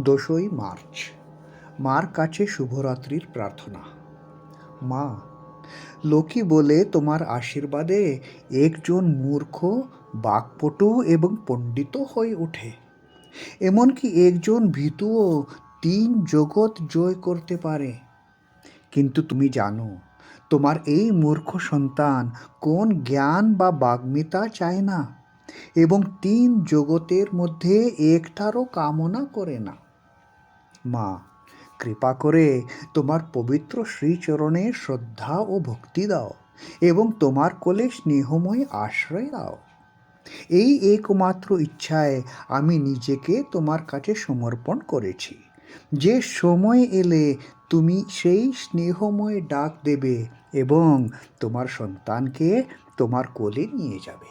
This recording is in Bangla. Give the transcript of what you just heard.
দোসই মার্চ। মার কাছে শুভরাত্রির প্রার্থনা। মা, লোকে বলে তোমার আশীর্বাদে একজন মূর্খ, বাকপটু এবং পণ্ডিত হয়ে ওঠে। এমনকি একজন ভীতুও তিন জগৎ জয় করতে পারে। কিন্তু তুমি জানো, তোমার এই মূর্খ সন্তান কোন জ্ঞান বা বাগ্মিতা চায় না। এবং তিন জগতের মধ্যে একটারও কামনা করে না। মা, কৃপা করে তোমার পবিত্র শ্রীচরণে শ্রদ্ধা ও ভক্তি দাও এবং তোমার কোলে স্নেহময় আশ্রয় দাও এই একমাত্র ইচ্ছায় আমি নিজেকে তোমার কাছে সমর্পণ করেছি। যে সময় এলে তুমি সেই স্নেহময় ডাক দেবে এবং তোমার সন্তানকে তোমার কোলে নিয়ে যাবে।